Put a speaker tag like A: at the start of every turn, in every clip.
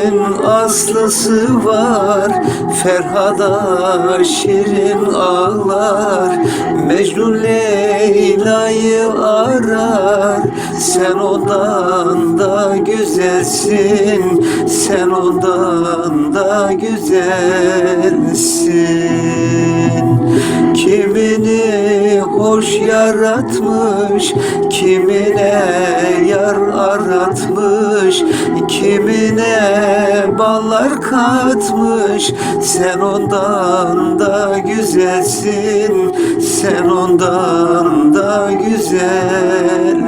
A: sevdası var Ferhada şirin ağlar. Mecnun Leyla'yı arar Sen ondan da güzelsin Sen ondan da güzelsin. Kimini hoş yaratmış Kimine yar aratmış Kimine ballar katmış. Sen ondan da güzelsin Sen ondan da güzelsin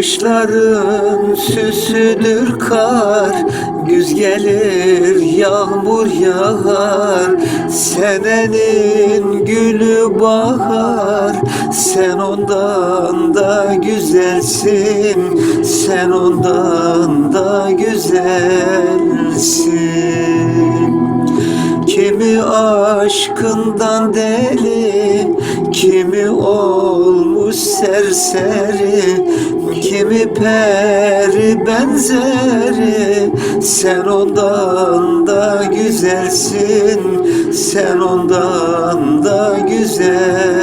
A: Kışların süsüdür kar Güz gelir yağmur yağar. Senenin gülü bahar Sen ondan da güzelsin. Sen ondan da güzelsin. Kimi aşkından deli, kimi olmuş serseri, kimi peri benzeri. Sen ondan da güzelsin, sen ondan da güzelsin.